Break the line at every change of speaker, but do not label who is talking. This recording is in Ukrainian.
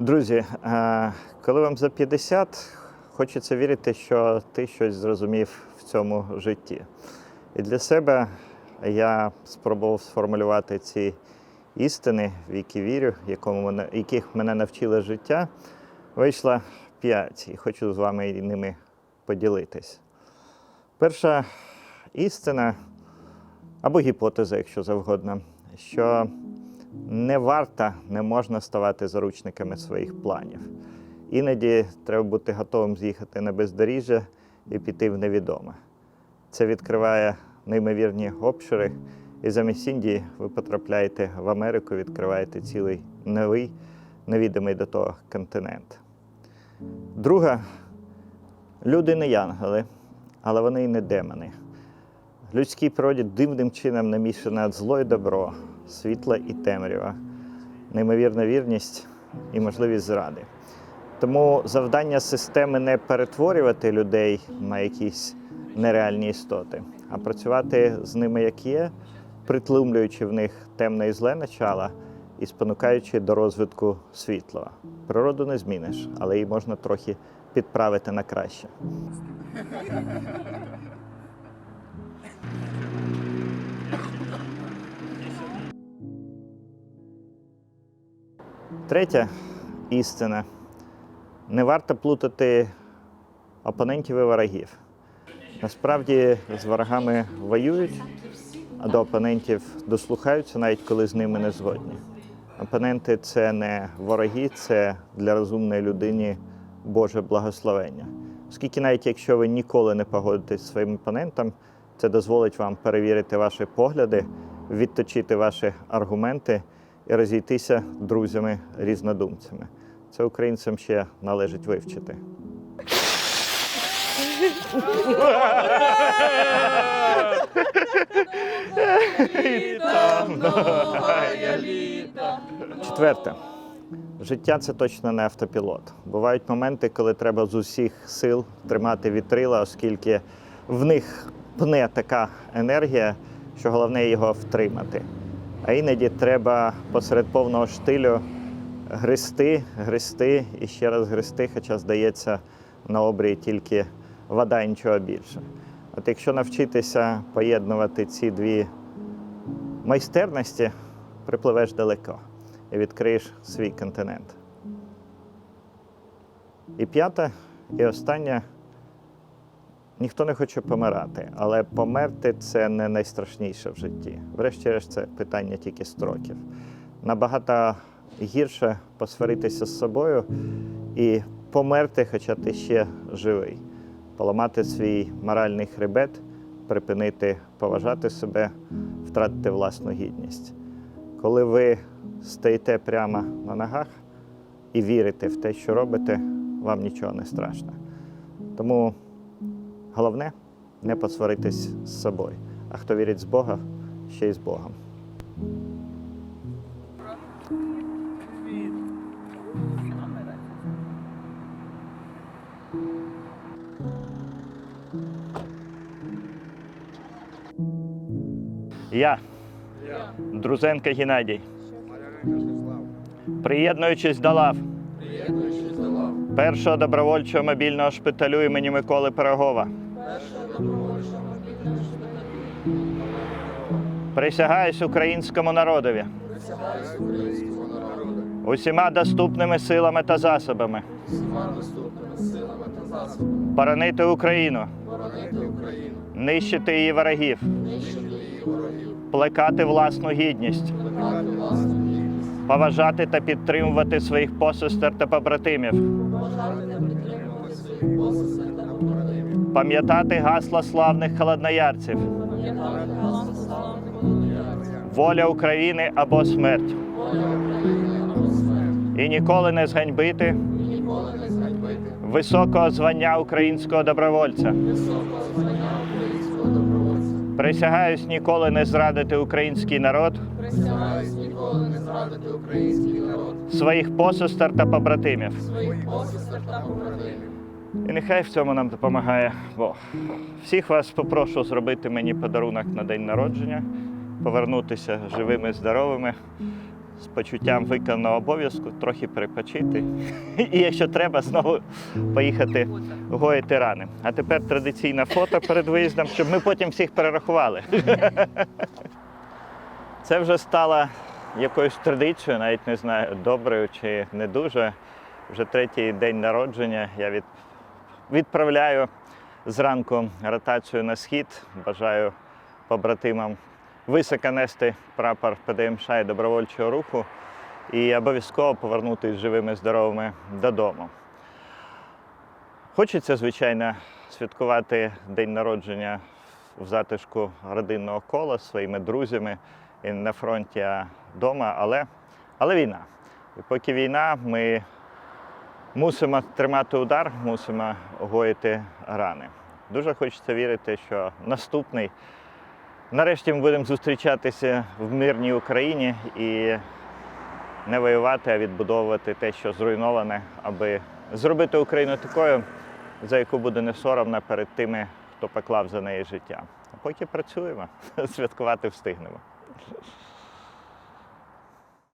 Друзі, е, коли вам за 50, хочеться вірити, що ти щось зрозумів в цьому житті. І для себе я спробував сформулювати ці істини, в які вірю, яких мене навчило життя. Вийшло 5 і хочу з вами ними поділитись. Перша істина або гіпотеза, якщо завгодно, що не варто, не можна ставати заручниками своїх планів. Іноді треба бути готовим з'їхати на бездоріжжя і піти в невідоме. Це відкриває неймовірні обшири, і замість Індії ви потрапляєте в Америку, відкриваєте цілий новий, невідомий до того континент. Друга люди не янгели, але вони і не демони. В людській природі дивним чином намішане зло і добро, світло і темрява, неймовірна вірність і можливість зради. Тому завдання системи не перетворювати людей на якісь нереальні істоти, а працювати з ними як є, притлумлюючи в них темне і зле начало і спонукаючи до розвитку світлого. Природу не зміниш, але її можна трохи підправити на краще. Третя істина. Не варто плутати опонентів і ворогів. Насправді з ворогами воюють, а до опонентів дослухаються, навіть коли з ними не згодні. Опоненти це не вороги, це для розумної людини Боже благословення. Оскільки навіть якщо ви ніколи не погодитесь зі своїм опонентом, це дозволить вам перевірити ваші погляди, відточити ваші аргументи і розійтися друзями різнодумцями. Це українцям ще належить вивчити. Четверте. Життя це точно не автопілот. Бувають моменти, коли треба з усіх сил тримати вітрила, оскільки в них пне така енергія, що головне його втримати. А іноді треба посеред повного штилю гристи, гристи і ще раз гристи, хоча здається на обрії тільки вода і нічого більше. От якщо навчитися поєднувати ці дві майстерності, припливеш далеко і відкриєш свій континент. І п'яте, і останнє. Ніхто не хоче помирати, але померти це не найстрашніше в житті. Врешті-решт, це питання тільки строків. Набагато гірше посваритися з собою і померти, хоча ти ще живий, поламати свій моральний хребет, припинити поважати себе, втратити власну гідність. Коли ви стоїте прямо на ногах і вірите в те, що робите, вам нічого не страшно. Тому головне не посваритись з собою. А хто вірить з Бога, ще й з Богом. Я, Друзенко Геннадій, приєднуючись до лав першого добровольчого мобільного шпиталю імені Миколи Пирогова. Присягаюсь українському народові. Усіма доступними силами та засобами. Боронити Україну. Нищити її ворогів. Плекати власну гідність. Поважати та підтримувати своїх посестер та побратимів. Пам'ятати гасла славних холодноярців. Воля України або смерть. І ніколи не зганьбити високого звання українського добровольця. Присягаюсь ніколи не зрадити український народ,
ніколи не зрадити український народ,
своїх посестер та побратимів.
своїх посестер та побратимів.
І нехай в цьому нам допомагає Бог. Всіх вас попрошу зробити мені подарунок на день народження, повернутися живими, здоровими, з почуттям виконаного обов'язку, трохи перепочити. І якщо треба, знову поїхати гоїти рани. А тепер традиційне фото перед виїздом, щоб ми потім всіх перерахували. Це вже стало якоюсь традицією, навіть не знаю, доброю чи не дуже. Вже третій день народження я від... відправляю зранку ротацію на схід. Бажаю побратимам високо нести прапор ПДМШ і добровольчого руху і обов'язково повернутися живими здоровими додому. Хочеться, звичайно, святкувати день народження в затишку родинного кола зі своїми друзями і на фронті, а вдома, але, але війна. І поки війна, ми мусимо тримати удар, мусимо гоїти рани. Дуже хочеться вірити, що наступний нарешті ми будемо зустрічатися в мирній Україні і не воювати, а відбудовувати те, що зруйноване, аби зробити Україну такою, за яку буде не соромно перед тими, хто поклав за неї життя. А поки працюємо, святкувати встигнемо.